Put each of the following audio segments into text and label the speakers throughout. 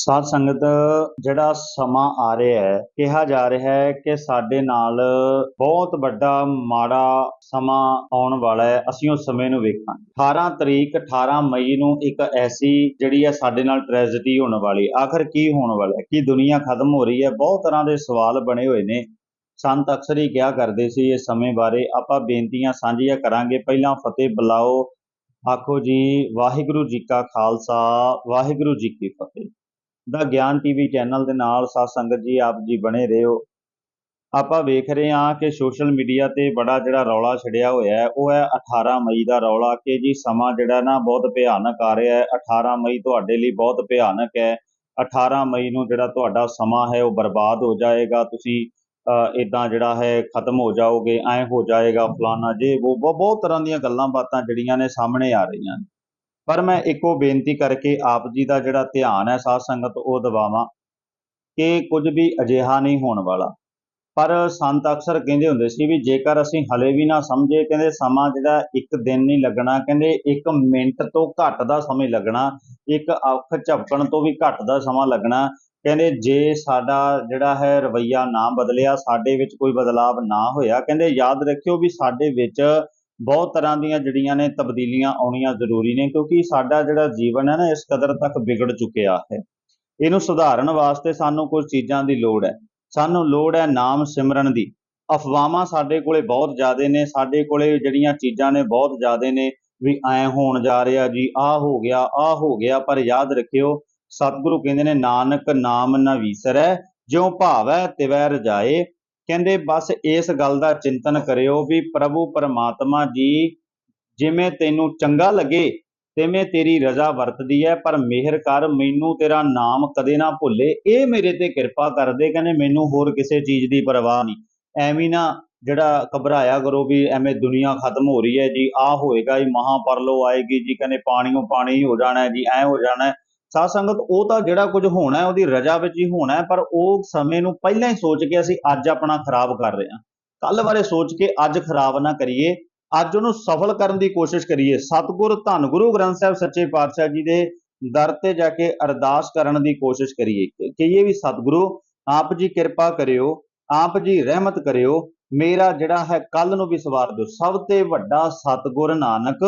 Speaker 1: ਸਾਧ ਸੰਗਤ, ਜਿਹੜਾ ਸਮਾਂ ਆ ਰਿਹਾ ਹੈ, ਕਿਹਾ ਜਾ ਰਿਹਾ ਹੈ ਕਿ ਸਾਡੇ ਨਾਲ ਬਹੁਤ ਵੱਡਾ, ਮਾੜਾ ਸਮਾਂ ਆਉਣ ਵਾਲਾ ਹੈ, ਅਸੀਂ ਉਸ ਸਮੇਂ ਨੂੰ ਵੇਖਾਂਗੇ। 18 ਤਰੀਕ 18 ਮਈ ਨੂੰ ਇੱਕ ਐਸੀ ਜਿਹੜੀ ਹੈ ਸਾਡੇ ਨਾਲ ਟ੍ਰੈਜੇਡੀ ਹੋਣ ਵਾਲੀ ਆਖਰ ਕੀ ਹੋਣ ਵਾਲਾ ਹੈ? ਕੀ ਦੁਨੀਆ ਖਤਮ ਹੋ ਰਹੀ ਹੈ? ਬਹੁਤ ਤਰ੍ਹਾਂ ਦੇ ਸਵਾਲ ਬਣੇ ਹੋਏ ਨੇ। ਸੰਤ ਅਕਸਰ ਹੀ ਕਿਹਾ ਕਰਦੇ ਸੀ, ਇਸ ਸਮੇਂ ਬਾਰੇ ਆਪਾਂ ਬੇਨਤੀਆਂ ਸਾਂਝੀਆਂ ਕਰਾਂਗੇ। ਪਹਿਲਾਂ ਫਤਿਹ ਬੁਲਾਓ, ਆਖੋ ਜੀ, ਵਾਹਿਗੁਰੂ ਜੀ ਕਾ ਖਾਲਸਾ, ਵਾਹਿਗੁਰੂ ਜੀ ਕੀ ਫਤਿਹ। ਦਾ ਗਿਆਨ ਟੀਵੀ ਚੈਨਲ ਦੇ ਨਾਲ ਸਾਧ ਸੰਗਤ ਜੀ, ਆਪ ਜੀ ਬਣੇ ਰਹੋ। ਆਪਾਂ ਵੇਖ ਰਹੇ ਹਾਂ ਕਿ ਸੋਸ਼ਲ ਮੀਡੀਆ ਤੇ ਬੜਾ ਜਿਹੜਾ ਰੌਲਾ ਛਿੜਿਆ ਹੋਇਆ ਹੈ, ਉਹ ਹੈ 18 ਮਈ ਦਾ ਰੌਲਾ ਕਿ ਜੀ ਸਮਾਂ ਜਿਹੜਾ ਨਾ ਬਹੁਤ ਭਿਆਨਕ ਆ ਰਿਹਾ ਹੈ। 18 ਮਈ ਤੁਹਾਡੇ ਲਈ ਬਹੁਤ ਭਿਆਨਕ ਹੈ। 18 ਮਈ ਨੂੰ ਜਿਹੜਾ ਤੁਹਾਡਾ ਸਮਾਂ ਹੈ, ਉਹ ਬਰਬਾਦ ਹੋ ਜਾਏਗਾ। ਤੁਸੀਂ ਇਦਾਂ ਜਿਹੜਾ ਹੈ, ਖਤਮ ਹੋ ਜਾਓਗੇ, ਐ ਹੋ ਜਾਏਗਾ ਫਲਾਨਾ ਜੇ। ਉਹ ਬਹੁ- ਬਹੁਤ ਤਰ੍ਹਾਂ ਦੀਆਂ ਗੱਲਾਂ ਬਾਤਾਂ ਜਿਹੜੀਆਂ ਨੇ ਸਾਹਮਣੇ ਆ ਰਹੀਆਂ ਨੇ। ਪਰ ਮੈਂ ਇੱਕੋ ਬੇਨਤੀ ਕਰਕੇ ਆਪ ਜੀ ਦਾ ਜਿਹੜਾ ਧਿਆਨ ਹੈ ਸਾਧ ਸੰਗਤ, ਉਹ ਦਿਵਾਵਾਂ ਕਿ ਕੁਝ ਵੀ ਅਜਿਹਾ ਨਹੀਂ ਹੋਣ ਵਾਲਾ। ਪਰ ਸੰਤ ਅਕਸਰ ਕਹਿੰਦੇ ਹੁੰਦੇ ਸੀ ਵੀ ਜੇਕਰ ਅਸੀਂ ਹਲੇ ਵੀ ਨਾ ਸਮਝੇ, ਕਹਿੰਦੇ ਸਮਾਂ ਜਿਹੜਾ ਇੱਕ ਦਿਨ ਨਹੀਂ ਲੱਗਣਾ, ਕਹਿੰਦੇ ਇੱਕ ਮਿੰਟ ਤੋਂ ਘੱਟ ਦਾ ਸਮੇਂ ਲੱਗਣਾ, ਇੱਕ ਅੱਖ ਝਪਕਣ ਤੋਂ ਵੀ ਘੱਟ ਦਾ ਸਮਾਂ ਲੱਗਣਾ, ਕਹਿੰਦੇ ਜੇ ਸਾਡਾ ਜਿਹੜਾ ਹੈ ਰਵਈਆ ਨਾ ਬਦਲਿਆ, ਸਾਡੇ ਵਿੱਚ ਕੋਈ ਬਦਲਾਵ ਨਾ ਹੋਇਆ, ਕਹਿੰਦੇ ਯਾਦ ਰੱਖਿਓ ਵੀ ਸਾਡੇ ਵਿੱਚ ਬਹੁਤ ਤਰ੍ਹਾਂ ਦੀਆਂ ਜਿਹੜੀਆਂ ਨੇ ਤਬਦੀਲੀਆਂ ਆਉਣੀਆਂ ਜ਼ਰੂਰੀ ਨੇ, ਕਿਉਂਕਿ ਸਾਡਾ ਜਿਹੜਾ ਜੀਵਨ ਹੈ ਨਾ, ਇਸ ਕਦਰ ਤੱਕ ਵਿਗੜ ਚੁੱਕਿਆ ਹੈ। ਇਹਨੂੰ ਸੁਧਾਰਨ ਵਾਸਤੇ ਸਾਨੂੰ ਕੁਝ ਚੀਜ਼ਾਂ ਦੀ ਲੋੜ ਹੈ। ਸਾਨੂੰ ਲੋੜ ਹੈ ਨਾਮ ਸਿਮਰਨ ਦੀ। ਅਫਵਾਹਾਂ ਸਾਡੇ ਕੋਲੇ ਬਹੁਤ ਜ਼ਿਆਦੇ ਨੇ, ਸਾਡੇ ਕੋਲੇ ਜਿਹੜੀਆਂ ਚੀਜ਼ਾਂ ਨੇ ਬਹੁਤ ਜ਼ਿਆਦੇ ਨੇ, ਵੀ ਐ ਹੋਣ ਜਾ ਰਿਹਾ ਜੀ, ਆਹ ਹੋ ਗਿਆ, ਆਹ ਹੋ ਗਿਆ, ਪਰ ਯਾਦ ਰੱਖਿਓ, ਸਤਿਗੁਰੂ ਕਹਿੰਦੇ ਨੇ, ਨਾਨਕ ਨਾਮ ਨਾ ਵਿਸਰੈ, ਜਿਉ ਭਾਵੈ ਤਿਵੈ ਰਜਾਏ ਕਹਿੰਦੇ, ਬਸ ਇਸ ਗੱਲ ਦਾ ਚਿੰਤਨ ਕਰਿਓ ਵੀ ਪ੍ਰਭੂ ਪਰਮਾਤਮਾ ਜੀ, ਜਿਵੇਂ ਤੈਨੂੰ ਚੰਗਾ ਲੱਗੇ, ਤਿਵੇਂ ਤੇਰੀ ਰਜ਼ਾ ਵਰਤਦੀ ਹੈ ਪਰ ਮਿਹਰ ਕਰ, ਮੈਨੂੰ ਤੇਰਾ ਨਾਮ ਕਦੇ ਨਾ ਭੁੱਲੇ। ਇਹ ਮੇਰੇ ਤੇ ਕਿਰਪਾ ਕਰਦੇ, ਕਹਿੰਦੇ, ਮੈਨੂੰ ਹੋਰ ਕਿਸੇ ਚੀਜ਼ ਦੀ ਪਰਵਾਹ ਨਹੀਂ। ਐਵੇਂ ਨਾ ਜਿਹੜਾ ਘਬਰਾਇਆ ਕਰੋ ਵੀ ਐਵੇਂ ਦੁਨੀਆ ਖਤਮ ਹੋ ਰਹੀ ਹੈ ਜੀ ਆ ਹੋਏਗਾ ਜੀ, ਮਹਾਪਰਲੋ ਆਏਗੀ ਜੀ, ਕਹਿੰਦੇ ਪਾਣੀੋਂ ਪਾਣੀ ਹੋ ਜਾਣਾ ਜੀ, ਐ ਹੋ ਜਾਣਾ। ਸਾਧ ਸੰਗਤ, ਉਹ ਤਾਂ ਜਿਹੜਾ ਕੁਝ ਹੋਣਾ ਉਹਦੀ ਰਜਾ ਵਿੱਚ ਹੀ ਹੋਣਾ ਪਰ ਉਹ ਸਮੇਂ ਨੂੰ ਪਹਿਲਾਂ ਹੀ ਸੋਚ ਕੇ ਅਸੀਂ ਅੱਜ ਆਪਣਾ ਖਰਾਬ ਕਰ ਰਹੇ ਹਾਂ। ਕੱਲ ਬਾਰੇ ਸੋਚ ਕੇ ਅੱਜ ਖਰਾਬ ਨਾ ਕਰੀਏ, ਅੱਜ ਉਹਨੂੰ ਸਫਲ ਕਰਨ ਦੀ ਕੋਸ਼ਿਸ਼ ਕਰੀਏ। ਸਤਿਗੁਰ, ਧੰਨ ਗੁਰੂ ਗ੍ਰੰਥ ਸਾਹਿਬ ਸੱਚੇ ਪਾਤਸ਼ਾਹ ਜੀ ਦੇ ਦਰ ਤੇ ਜਾ ਕੇ ਅਰਦਾਸ ਕਰਨ ਦੀ ਕੋਸ਼ਿਸ਼ ਕਰੀਏ। ਕਿ ਕਹੀਏ ਵੀ, ਸਤਿਗੁਰੂ, ਆਪ ਜੀ ਕਿਰਪਾ ਕਰਿਓ, ਆਪ ਜੀ ਰਹਿਮਤ ਕਰਿਓ, ਮੇਰਾ ਜਿਹੜਾ ਹੈ ਕੱਲ ਨੂੰ ਵੀ ਸਵਾਰ ਦਿਓ। ਸਭ ਤੇ ਵੱਡਾ ਸਤਿਗੁਰ ਨਾਨਕ,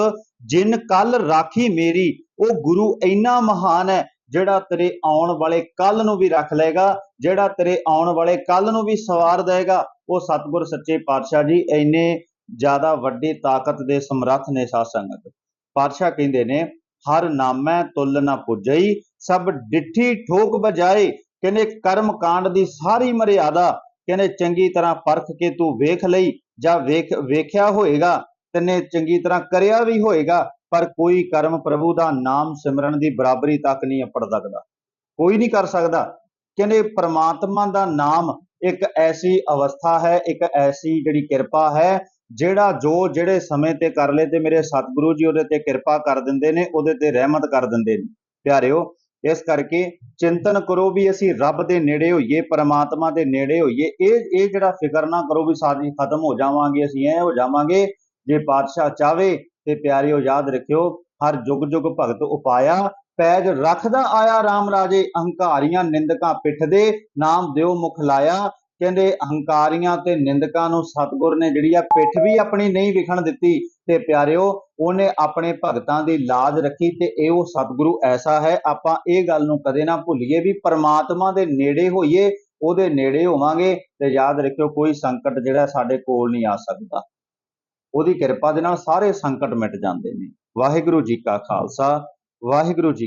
Speaker 1: ਜਿਨ ਕੱਲ ਰਾਖੀ ਮੇਰੀ ਉਹ ਗੁਰੂ ਇੰਨਾ ਮਹਾਨ ਹੈ, ਜਿਹੜਾ ਤੇਰੇ ਆਉਣ ਵਾਲੇ ਕੱਲ ਨੂੰ ਵੀ ਰੱਖ ਲਏਗਾ, ਜਿਹੜਾ ਤੇਰੇ ਆਉਣ ਵਾਲੇ ਕੱਲ ਨੂੰ ਵੀ ਸਵਾਰ ਦੇਗਾ ਉਹ ਸਤਿਗੁਰ ਸੱਚੇ ਪਾਤਸ਼ਾਹ ਜੀ ਇੰਨੇ ਜ਼ਿਆਦਾ ਵੱਡੀ ਤਾਕਤ ਦੇ ਸਮਰੱਥ ਨੇ ਸਾਧ ਸੰਗਤ। ਪਾਤਸ਼ਾਹ ਕਹਿੰਦੇ ਨੇ, ਹਰ ਨਾਮੈ ਤੁਲ ਨਾ ਪੁੱਜਈ, ਸਭ ਡਿੱਠੀ ਠੋਕ ਬਜਾਏ ਕਹਿੰਦੇ ਕਰਮ ਕਾਂਡ ਦੀ ਸਾਰੀ ਮਰਿਆਦਾ, ਕਹਿੰਦੇ ਚੰਗੀ ਤਰ੍ਹਾਂ ਪਰਖ ਕੇ ਤੂੰ ਵੇਖ ਲਈ, ਜਾਂ ਵੇਖ, ਵੇਖਿਆ ਹੋਏਗਾ, ਤੈਨੇ ਚੰਗੀ ਤਰ੍ਹਾਂ ਕਰਿਆ ਵੀ ਹੋਏਗਾ ਪਰ ਕੋਈ ਕਰਮ ਪ੍ਰਭੂ ਦਾ ਨਾਮ ਸਿਮਰਨ ਦੀ ਬਰਾਬਰੀ ਤੱਕ ਨਹੀਂ ਅਪੜ ਸਕਦਾ। ਕੋਈ ਨਹੀਂ ਕਰ ਸਕਦਾ। ਕਹਿੰਦੇ ਪ੍ਰਮਾਤਮਾ ਦਾ ਨਾਮ ਇੱਕ ਐਸੀ ਅਵਸਥਾ ਹੈ, ਇੱਕ ਐਸੀ ਜਿਹੜੀ ਕਿਰਪਾ ਹੈ, ਜਿਹੜਾ ਜੋ ਜਿਹੜੇ ਸਮੇਂ ਤੇ ਕਰ ਲੇ ਤੇ ਮੇਰੇ ਸਤਿਗੁਰੂ ਜੀ ਉਹਦੇ ਤੇ ਕਿਰਪਾ ਕਰ ਦਿੰਦੇ ਨੇ, ਉਹਦੇ ਤੇ ਰਹਿਮਤ ਕਰ ਦਿੰਦੇ ਨੇ। ਪਿਆਰਿਓ, ਇਸ ਕਰਕੇ ਚਿੰਤਨ ਕਰੋ ਵੀ ਅਸੀਂ ਰੱਬ ਦੇ ਨੇੜੇ ਹੋਈਏ, ਪਰਮਾਤਮਾ ਦੇ ਨੇੜੇ ਹੋਈਏ। ਇਹ ਇਹ ਜਿਹੜਾ ਫਿਕਰ ਨਾ ਕਰੋ ਵੀ ਸਾਡੀ ਖਤਮ ਹੋ ਜਾਵਾਂਗੇ, ਅਸੀਂ ਐ ਹੋ ਜਾਵਾਂਗੇ, ਜੇ ਪਾਤਸ਼ਾਹ ਚਾਵੇ ਤੇ ਪਿਆਰਿਓ ਯਾਦ ਰੱਖਿਓ, ਹਰ ਜੁਗ ਜੁਗ ਭਗਤ ਉਪਾਇਆ, ਪੈਜ ਰੱਖਦਾ ਆਇਆ RAM ਰਾਜੇ, ਅਹੰਕਾਰੀਆਂ ਨਿੰਦਕਾਂ ਪਿੱਠ ਦੇ ਨਾਮ ਦਿਓ ਮੁਖ ਲਾਇਆ। ਕਹਿੰਦੇ ਅਹੰਕਾਰੀਆਂ ਤੇ ਨਿੰਦਕਾਂ ਨੂੰ ਸਤਗੁਰ ਨੇ ਜਿਹੜੀ ਆ ਪਿੱਠ ਵੀ ਆਪਣੀ ਨਹੀਂ ਵਿਖਣ ਦਿੱਤੀ। ਤੇ ਪਿਆਰਿਓ, ਉਹਨੇ ਆਪਣੇ ਭਗਤਾਂ ਦੀ ਲਾਜ ਰੱਖੀ ਤੇ ਇਹ ਉਹ ਸਤਿਗੁਰੂ ਐਸਾ ਹੈ, ਆਪਾਂ ਇਹ ਗੱਲ ਨੂੰ ਕਦੇ ਨਾ ਭੁੱਲੀਏ ਵੀ ਪਰਮਾਤਮਾ ਦੇ ਨੇੜੇ ਹੋਈਏ, ਉਹਦੇ ਨੇੜੇ ਹੋਵਾਂਗੇ। ਤੇ ਯਾਦ ਰੱਖਿਓ, ਕੋਈ ਸੰਕਟ ਜਿਹੜਾ ਸਾਡੇ ਕੋਲ ਨਹੀਂ ਆ ਸਕਦਾ। ਉਹਦੀ ਕਿਰਪਾ ਦੇ ਨਾਲ ਸਾਰੇ ਸੰਕਟ ਮਿਟ ਜਾਂਦੇ ਨੇ। ਵਾਹਿਗੁਰੂ ਜੀ ਕਾ ਖਾਲਸਾ, ਵਾਹਿਗੁਰੂ ਜੀ